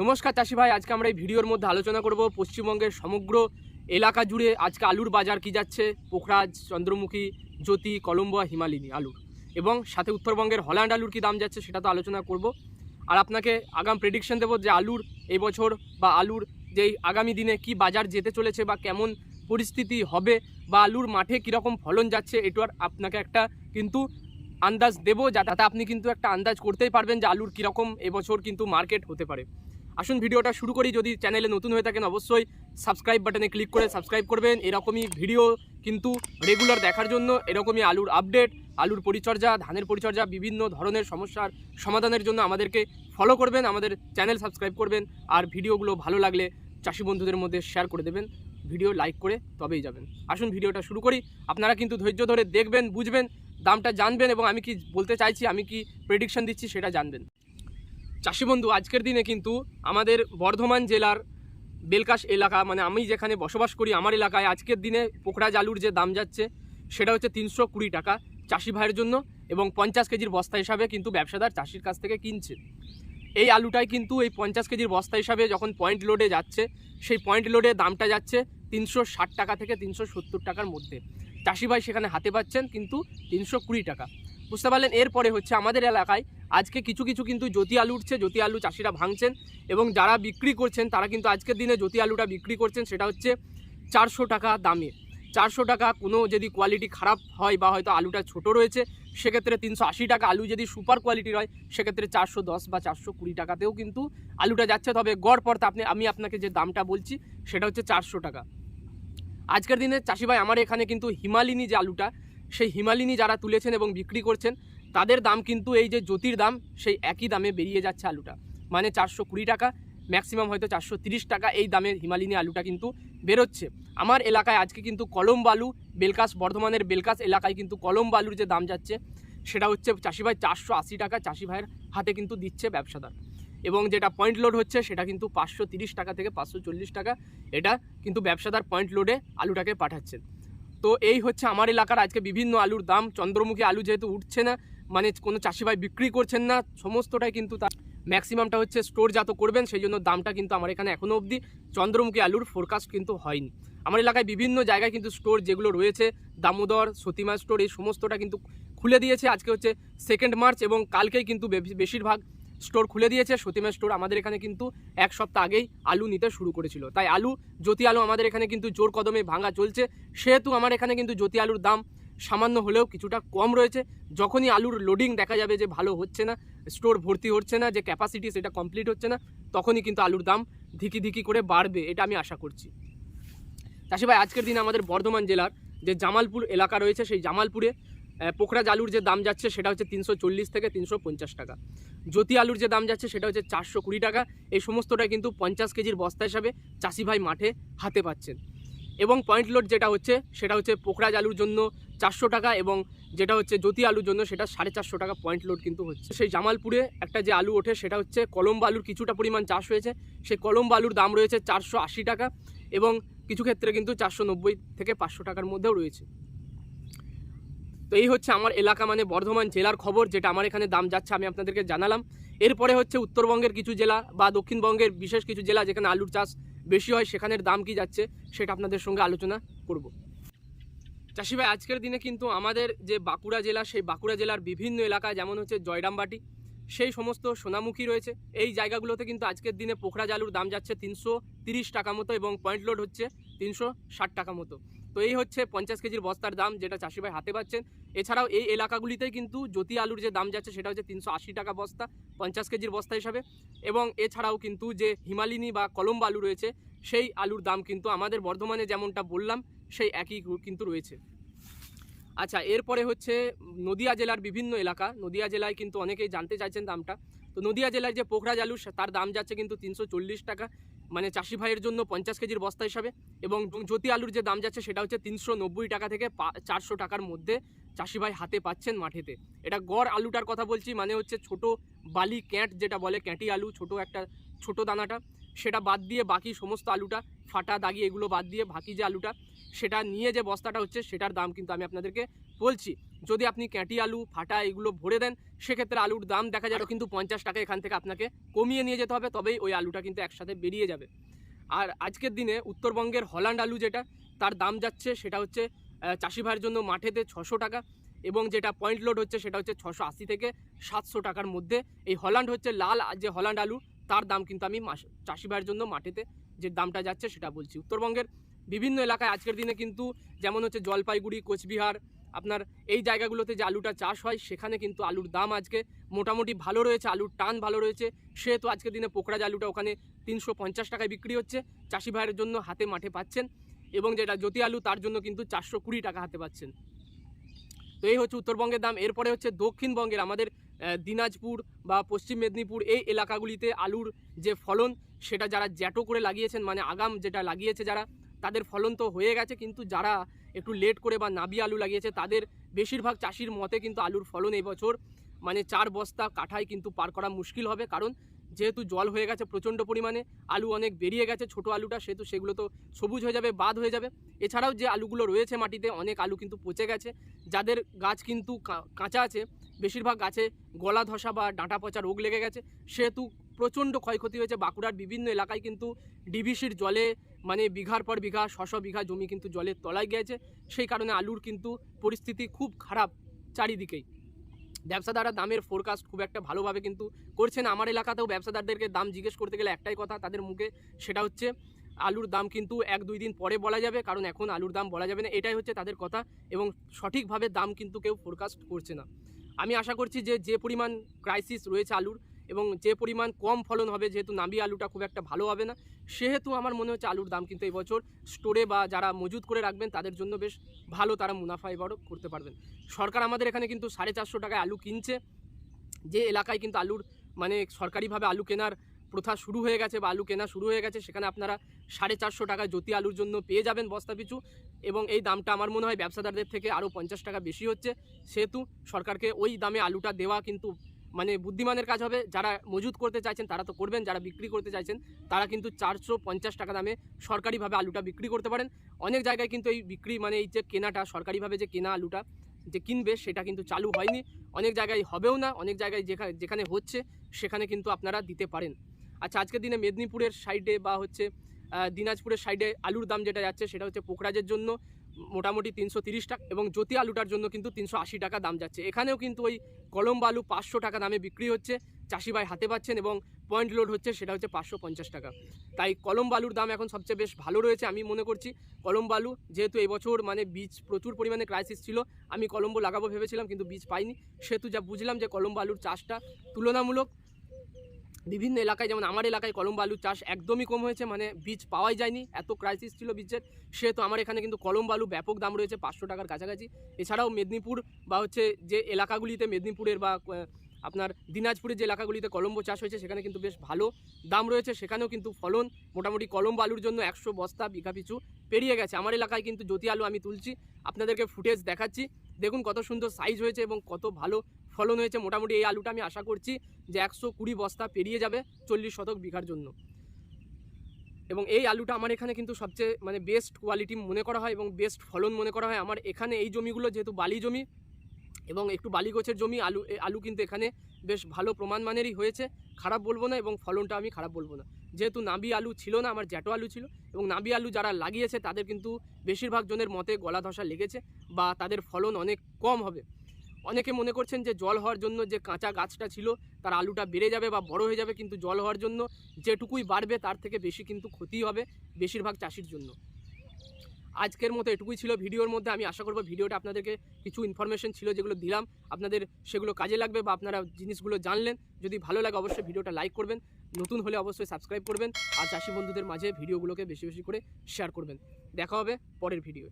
নমস্কার চাষি ভাই, আজকে আমরা এই ভিডিওর মধ্যে আলোচনা করব পশ্চিমবঙ্গের সমগ্র এলাকা জুড়ে আজকে আলুর বাজার কি যাচ্ছে? পোখরাজ, চন্দ্রমুখী, জ্যোতি, কলম্বোয়া, হিমালিনী আলুর। এবং সাথে উত্তরবঙ্গের হল্যান্ড আলুর কি দাম যাচ্ছে সেটা তো আলোচনা করব। আর আপনাকে আগাম প্রেডিকশন দেবো যে আলুর এই বছর বা আলুর যেই আগামী দিনে কি বাজার যেতে চলেছে বা কেমন পরিস্থিতি হবে বা আলুর মাঠে কীরকম ফলন যাচ্ছে এটার আপনাকে একটা কিন্তু আন্দাজ দেবো, যাতে আপনি কিন্তু একটা আন্দাজ করতেই পারবেন যে আলুর কীরকম এবছর কিন্তু মার্কেট হতে পারে। আসুন ভিডিওটা শুরু করি। যদি চ্যানেলে নতুন হয়ে থাকেন অবশ্যই সাবস্ক্রাইব বাটনে ক্লিক করে সাবস্ক্রাইব করবেন। এরকমই ভিডিও কিন্তু রেগুলার দেখার জন্য, এরকমই আলুর আপডেট আলুর পরিচর্যা, ধানের পরিচর্যা, বিভিন্ন ধরনের সমস্যার সমাধানের জন্য আমাদেরকে ফলো করবেন, আমাদের চ্যানেল সাবস্ক্রাইব করবেন। আর ভিডিওগুলো ভালো লাগলে চাষি বন্ধুদের মধ্যে শেয়ার করে দেবেন। ভিডিও লাইক করে তবেই যাবেন। আসুন ভিডিওটা শুরু করি। আপনারা কিন্তু ধৈর্য ধরে দেখবেন, বুঝবেন, দামটা জানবেন এবং আমি কি বলতে চাইছি, আমি কি প্রেডিকশন দিচ্ছি সেটা জানবেন। চাষি বন্ধু, আজকের দিনে কিন্তু আমাদের বর্ধমান জেলার বেলকাশ এলাকা মানে আমি যেখানে বসবাস করি আমার এলাকায় আজকের দিনে পোকড়া জালুর যে দাম যাচ্ছে, সেটা হচ্ছে তিনশো কুড়ি টাকা চাষি ভাইয়ের জন্য এবং পঞ্চাশ কেজির বস্তা হিসাবে কিন্তু ব্যবসাদার চাষির কাছ থেকে কিনছে। এই আলুটাই কিন্তু এই পঞ্চাশ কেজির বস্তা হিসাবে যখন পয়েন্ট লোডে যাচ্ছে, সেই পয়েন্ট লোডে দামটা যাচ্ছে তিনশো ষাট টাকা থেকে তিনশো সত্তর টাকার মধ্যে। চাষি ভাই সেখানে হাতে পাচ্ছেন কিন্তু তিনশো কুড়ি টাকা। বুঝতে পারলেন? এরপরে হচ্ছে আমাদের এলাকায় আজকে কিছু কিছু কিন্তু জ্যোতি আলু উঠছে, জ্যোতি আলু চাষিরা ভাঙছেন এবং যারা বিক্রি করছেন তারা কিন্তু আজকের দিনে জ্যোতি আলুটা বিক্রি করছেন, সেটা হচ্ছে চারশো টাকা দামে। চারশো টাকা কোনো যদি কোয়ালিটি খারাপ হয় বা হয়তো আলুটা ছোট রয়েছে, সেক্ষেত্রে তিনশো আশি টাকা আলু যদি সুপার কোয়ালিটির হয় সেক্ষেত্রে চারশো দশ বা চারশো কুড়ি টাকাতেও কিন্তু আলুটা যাচ্ছে। তবে গড় পড়তে আপনি, আমি আপনাকে যে দামটা বলছি, সেটা হচ্ছে চারশো টাকা। আজকের দিনে চাষিভাই আমার এখানে কিন্তু হিমালিনী যে আলুটা, সেই হিমালিনী যারা তুলেছেন এবং বিক্রি করছেন তাদের দাম কিন্তু এই যে জ্যোতির দাম, সেই একই দামে বেরিয়ে যাচ্ছে আলুটা। মানে চারশো কুড়ি টাকা ম্যাক্সিমাম হয়তো চারশো তিরিশ টাকা এই দামের হিমালিনী আলুটা কিন্তু বেরোচ্ছে। আমার এলাকায় আজকে কিন্তু কলম বালু বেলকাস, বর্ধমানের বেলকাস এলাকায় কিন্তু কলম বালুর যে দাম যাচ্ছে, সেটা হচ্ছে চাষি ভাই চারশো আশি টাকা চাষি ভাইয়ের হাতে কিন্তু দিচ্ছে ব্যবসাদার। এবং যেটা পয়েন্ট লোড হচ্ছে, সেটা কিন্তু পাঁচশো তিরিশ টাকা থেকে পাঁচশো চল্লিশ টাকা, এটা কিন্তু ব্যবসাদার পয়েন্ট লোডে আলুটাকে পাঠাচ্ছেন তো এই হচ্ছে আমার এলাকার আজকে বিভিন্ন আলুর দাম, চন্দ্রমুখী আলু যেহেতু উঠছে না মানে কোনো চাষি ভাই বিক্রি করছেন না, সমস্তটাই কিন্তু তার ম্যাক্সিমামটা হচ্ছে স্টোর জাত করবেন, সেই জন্য দামটা কিন্তু আমার এখানে এখনও অবধি চন্দ্রমুখী আলুর ফোরকাস্ট কিন্তু হয়নি। আমার এলাকায় বিভিন্ন জায়গায় কিন্তু স্টোর যেগুলো রয়েছে, দামোদর, সতীমা স্টোর এই সমস্তটা কিন্তু খুলে দিয়েছে। আজকে হচ্ছে সেকেন্ড মার্চ এবং কালকেই কিন্তু বেশিরভাগ স্টোর খুলে দিয়েছে। সতীমা স্টোর আমাদের এখানে কিন্তু এক সপ্তাহ আগেই আলু নিতে শুরু করেছিল। তাই আলু, জ্যোতি আলু আমাদের এখানে কিন্তু জোর কদমে ভাঙা চলছে। সেহেতু আমার এখানে কিন্তু জ্যোতি আলুর দাম সামান্য হলেও কিছুটা কম রয়েছে। যখনই আলুর লোডিং দেখা যাবে যে ভালো হচ্ছে না স্টোর ভর্তি হচ্ছে না যে ক্যাপাসিটি সেটা কমপ্লিট হচ্ছে না তখনই কিন্তু আলুর দাম ধিকি ধিকি করে বাড়বে এটা আমি আশা করছি। চাষি ভাই আজকের দিনে আমাদের বর্ধমান জেলার যে জামালপুর এলাকা রয়েছে সেই জামালপুরে আহ, পোখরাজ আলুর যে দাম যাচ্ছে সেটা হচ্ছে তিনশো চল্লিশ থেকে তিনশো পঞ্চাশ টাকা। জ্যোতি আলুর যে দাম যাচ্ছে সেটা হচ্ছে চারশো কুড়ি টাকা। এই সমস্তটা কিন্তু পঞ্চাশ কেজির বস্তা হিসাবে চাষি ভাই মাঠে হাতে পাচ্ছেন। এবং পয়েন্ট লোড যেটা হচ্ছে, সেটা হচ্ছে পোখরাজ আলুর জন্য চারশো টাকা এবং যেটা হচ্ছে জ্যোতি আলুর জন্য সেটা সাড়ে চারশো টাকা পয়েন্ট লোড কিন্তু হচ্ছে। সেই জামালপুরে একটা যে আলু ওঠে, সেটা হচ্ছে কলম্ব আলুর কিছুটা পরিমাণ চাষ হয়েছে। সেই কলম্ব আলুর দাম রয়েছে চারশো আশি টাকা এবং কিছু ক্ষেত্রে কিন্তু চারশো নব্বই থেকে পাঁচশো টাকার মধ্যেও রয়েছে। তো এই হচ্ছে আমার এলাকা মানে বর্ধমান জেলার খবর, যেটা আমার এখানে দাম যাচ্ছে আমি আপনাদেরকে জানালাম। এরপরে হচ্ছে উত্তরবঙ্গের কিছু জেলা বা দক্ষিণবঙ্গের বিশেষ কিছু জেলা যেখানে আলুর চাষ বেশি হয় সেখানের দাম কি যাচ্ছে সেটা আপনাদের সঙ্গে আলোচনা করব। চাষি ভাই, আজকের দিনে কিন্তু আমাদের যে বাঁকুড়া জেলা, সেই বাঁকুড়া জেলার বিভিন্ন এলাকা যেমন হচ্ছে জয়রামবাটি, সেই সমস্ত সোনামুখী রয়েছে। এই জায়গাগুলোতে কিন্তু আজকের দিনে পোখরা জালুর দাম যাচ্ছে তিনশো টাকা মতো এবং পয়েন্ট লোড হচ্ছে তিনশো ষাট টাকা মতো। তো এই হচ্ছে পঞ্চাশ কেজির বস্তার দাম যেটা চাষি ভাই হাতে পাচ্ছেন। এছাড়াও এই এলাকাগুলিতেই কিন্তু জ্যোতি আলুর যে দাম যাচ্ছে সেটা হচ্ছে তিনশো আশি টাকা বস্তা, পঞ্চাশ কেজির বস্তা হিসাবে। এবং এছাড়াও কিন্তু যে হিমালিনী বা কলম্ব আলু রয়েছে সেই আলুর দাম কিন্তু আমাদের বর্ধমানে যেমনটা বললাম, সেই একই কিন্তু রয়েছে। আচ্ছা এরপরে হচ্ছে নদিয়া জেলার বিভিন্ন এলাকা। নদিয়া জেলায় কিন্তু অনেকেই জানতে চাইছেন দামটা। তো নদিয়া জেলার যে পোখরাজ আলু তার দাম যাচ্ছে কিন্তু তিনশো চল্লিশ টাকা। মানে চাষি ভাইয়ের জন্য পঞ্চাশ কেজির বস্তা হিসাবে। এবং জ্যোতি আলুর যে দাম যাচ্ছে, সেটা হচ্ছে তিনশো নব্বই টাকা থেকে চারশো টাকার মধ্যে চাষি ভাই হাতে পাচ্ছেন মাঠেতে। এটা গড় আলুটার কথা বলছি মানে হচ্ছে ছোট বালি ক্যাঁট, যেটা বলে ক্যাঁটি আলু, ছোট একটা, ছোট দানাটা। সেটা বাদ দিয়ে বাকি সমস্ত আলুটা, ফাটা দাগি এগুলো বাদ দিয়ে বাকি যে আলুটা, সেটা নিয়ে যে বস্তাটা হচ্ছে সেটার দাম কিন্তু আমি আপনাদেরকে বলছি। যদি আপনি ক্যাঁটি আলু, ফাটা এগুলো ভরে দেন, সেক্ষেত্রে আলুর দাম দেখা যাবে কিন্তু পঞ্চাশ টাকা এখান থেকে আপনাকে কমিয়ে নিয়ে যেতে হবে, তবেই ওই আলুটা কিন্তু একসাথে বেরিয়ে যাবে। আর আজকের দিনে উত্তরবঙ্গের হল্যান্ড আলু যেটা, তার দাম যাচ্ছে সেটা হচ্ছে চাষি ভাইয়ের জন্য মাঠেতে ছশো টাকা এবং যেটা পয়েন্ট লোড হচ্ছে সেটা হচ্ছে ছশো আশি থেকে সাতশো টাকার মধ্যে। এই হল্যান্ড হচ্ছে লাল, যে হল্যান্ড আলু তার দাম কিন্তু আমি চাষি ভাইয়ের জন্য মাঠেতে যে দামটা যাচ্ছে সেটা বলছি। উত্তরবঙ্গের বিভিন্ন এলাকায় আজকের দিনে কিন্তু যেমন হচ্ছে জলপাইগুড়ি, কোচবিহার, আপনার এই জায়গাগুলোতে যে আলুটা চাষ হয়, সেখানে কিন্তু আলুর দাম আজকে মোটামুটি ভালো রয়েছে, আলুর টান ভালো রয়েছে। সেহেতু আজকের দিনে পোকরাজ আলুটা ওখানে তিনশো পঞ্চাশ টাকায় বিক্রি হচ্ছে, চাষি ভাইয়ের জন্য হাতে মাঠে পাচ্ছেন এবং যেটা জ্যোতি আলু, তার জন্য কিন্তু চারশো কুড়ি টাকা হাতে পাচ্ছেন। তো এই হচ্ছে উত্তরবঙ্গের দাম। এরপরে হচ্ছে দক্ষিণবঙ্গের আমাদের দিনাজপুর বা পশ্চিম মেদিনীপুর এই এলাকাগুলিতে আলুর যে ফলন, সেটা যারা জ্যাটো করে লাগিয়েছেন মানে আগাম যেটা লাগিয়েছে যারা, তাদের ফলন তো হয়ে গেছে, কিন্তু যারা একটু লেট করে বা নাবি আলু লাগিয়েছে, তাদের বেশিরভাগ চাষির মতে কিন্তু আলুর ফলন এই বছর মানে চার বস্তা কাঠায় কিন্তু পার করা মুশকিল হবে, কারণ যেহেতু জল হয়ে গেছে প্রচণ্ড পরিমাণে, আলু অনেক বেরিয়ে গেছে, ছোট আলুটা, সেহেতু সেগুলো তো সবুজ হয়ে যাবে, বাদ হয়ে যাবে। এছাড়াও যে আলুগুলো রয়েছে মাটিতে, অনেক আলু কিন্তু পচে গেছে, যাদের গাছ কিন্তু কাঁচা আছে বেশিরভাগ গাছে গলা ধসা বা ডাঁটা পচা রোগ লেগে গেছে। সেহেতু প্রচণ্ড ক্ষয়ক্ষতি হয়েছে বাঁকুড়ার বিভিন্ন এলাকায় কিন্তু ডিবিসির জলে মানে বিঘার পর বিঘা, শশ বিঘা জমি কিন্তু জলের তলায় গিয়েছে। সেই কারণে আলুর কিন্তু পরিস্থিতি খুব খারাপ চারিদিকেই। ব্যবসাদাররা দামের ফোরকাস্ট খুব একটা ভালোভাবে কিন্তু করছে না। আমার এলাকাতেও ব্যবসাদারদেরকে দাম জিজ্ঞেস করতে গেলে একটাই কথা তাদের মুখে, সেটা হচ্ছে আলুর দাম কিন্তু এক দুই দিন পরে বলা যাবে, কারণ এখন আলুর দাম বলা যাবে না। এটাই হচ্ছে তাদের কথা এবং সঠিকভাবে দাম কিন্তু কেউ ফোরকাস্ট করছে না। আমি আশা করছি যে যে পরিমাণ ক্রাইসিস রয়েছে আলুর এবং যে পরিমাণ কম ফলন হবে, যেহেতু নাবি আলুটা খুব একটা ভালো হবে না, সেহেতু আমার মনে হচ্ছে আলুর দাম কিন্তু এবছর স্টোরে বা যারা মজুত করে রাখবেন, তাদের জন্য বেশ ভালো তারা মুনাফা এবারও করতে পারবেন। সরকার আমাদের এখানে কিন্তু সাড়ে চারশো টাকায় আলু কিনছে। যে এলাকায় কিন্তু আলুর মানে সরকারিভাবে আলু কেনার প্রথা শুরু হয়ে গেছে বা আলু কেনা শুরু হয়ে গেছে, সেখানে আপনারা সাড়ে চারশো টাকায় জ্যোতি আলুর জন্য পেয়ে যাবেন বস্তা পিছু। এবং এই দামটা আমার মনে হয় ব্যবসাদারদের থেকে আরও পঞ্চাশ টাকা বেশি হচ্ছে। সেহেতু সরকারকে ওই দামে আলুটা দেওয়া কিন্তু মানে বুদ্ধিমানের কাজ হবে। যারা মজুত করতে চাইছেন তারা তো করবেন, যারা বিক্রি করতে চাইছেন তারা কিন্তু চারশো পঞ্চাশ টাকা দামে সরকারিভাবে আলুটা বিক্রি করতে পারেন। অনেক জায়গায় কিন্তু এই বিক্রি মানে এই যে কেনাটা, সরকারিভাবে যে কেনা আলুটা যে কিনবে সেটা কিন্তু চালু হয়নি। অনেক জায়গায় হবেও না, অনেক জায়গায় যেখানে যেখানে হচ্ছে সেখানে কিন্তু আপনারা দিতে পারেন। আচ্ছা আজকের দিনে মেদিনীপুরের সাইডে বা হচ্ছে দিনাজপুরের সাইডে আলুর দাম যেটা যাচ্ছে সেটা হচ্ছে পোকরাজের জন্য মোটামুটি তিনশো তিরিশ টাকা এবং জ্যোতি আলুটার জন্য কিন্তু তিনশো আশি টাকা দাম যাচ্ছে। এখানেও কিন্তু ওই কলম্ব আলু পাঁচশো টাকা দামে বিক্রি হচ্ছে, চাষি ভাই হাতে পাচ্ছেন এবং পয়েন্ট লোড হচ্ছে সেটা হচ্ছে পাঁচশো পঞ্চাশ টাকা। তাই কলম আলুর দাম এখন সবচেয়ে বেশ ভালো রয়েছে আমি মনে করছি। কলম আলু যেহেতু এবছর মানে বীজ প্রচুর পরিমাণে ক্রাইসিস ছিল, আমি কলম্ব লাগাবো ভেবেছিলাম কিন্তু বীজ পাইনি। সেহেতু যা বুঝলাম যে কলম্বো আলুর চাষটা তুলনামূলক বিভিন্ন এলাকায়, যেমন আমার এলাকায় কলম্বো আলুর চাষ একদমই কম হয়েছে মানে বীজ পাওয়াই যায়নি। এত ক্রাইসিস ছিল বীজের। সেহেতু আমার এখানে কিন্তু কলম্বো আলু ব্যাপক দাম রয়েছে, পাঁচশো টাকার কাছাকাছি। এছাড়াও মেদিনীপুর বা হচ্ছে যে এলাকাগুলিতে, মেদিনীপুরের বা আপনার দিনাজপুরের যে এলাকাগুলিতে কলম্বো চাষ হয়েছে, সেখানে কিন্তু বেশ ভালো দাম রয়েছে। সেখানেও কিন্তু ফলন মোটামুটি কলম্বো আলুর জন্য একশো বস্তা বিঘা পিছু পেরিয়ে গেছে। আমার এলাকায় কিন্তু জ্যোতি আলু আমি তুলছি, আপনাদেরকে ফুটেজ দেখাচ্ছি। দেখুন কত সুন্দর সাইজ হয়েছে এবং কত ভালো ফলন হয়েছে মোটামুটি এই আলুটা আমি আশা করছি যে একশো কুড়ি বস্তা পেরিয়ে যাবে চল্লিশ শতক বিঘার জন্য। এবং এই আলুটা আমার এখানে কিন্তু সবচেয়ে মানে বেস্ট কোয়ালিটি মনে করা হয় এবং বেস্ট ফলন মনে করা হয়। আমার এখানে এই জমিগুলো যেহেতু বালি জমি এবং একটু বালি গোছের জমি, আলু আলু কিন্তু এখানে বেশ ভালো প্রমাণ মানেরই হয়েছে। খারাপ বলব না এবং ফলনটা আমি খারাপ বলব না। যেহেতু নাবি আলু ছিল না, আমার জ্যাটো আলু ছিল এবং নাবি আলু যারা লাগিয়েছে তাদের কিন্তু বেশিরভাগ জনের মতে গলা ধসা লেগেছে বা তাদের ফলন অনেক কম হবে। অনেকে মনে করছেন যে জল হওয়ার জন্য যে কাঁচা গাছটা ছিল, তার আলুটা বেড়ে যাবে বা বড় হয়ে যাবে, কিন্তু জল হওয়ার জন্য যেটুকুই বাড়বে, তার থেকে বেশি কিন্তু ক্ষতি হবে বেশিরভাগ চাষির জন্য। আজকের মতো এটুকুই ছিল ভিডিওর মধ্যে। আমি আশা করব ভিডিওটা আপনাদেরকে কিছু ইনফরমেশন ছিল যেগুলো দিলাম। আপনাদের সেগুলো কাজে লাগবে বা আপনারা জিনিসগুলো জানলেন। যদি ভালো লাগে অবশ্যই ভিডিওটা লাইক করবেন। নতুন হলে অবশ্যই সাবস্ক্রাইব করবেন। আর চাষি বন্ধুদের মাঝে ভিডিওগুলোকে বেশি বেশি করে শেয়ার করবেন। দেখা হবে পরের ভিডিও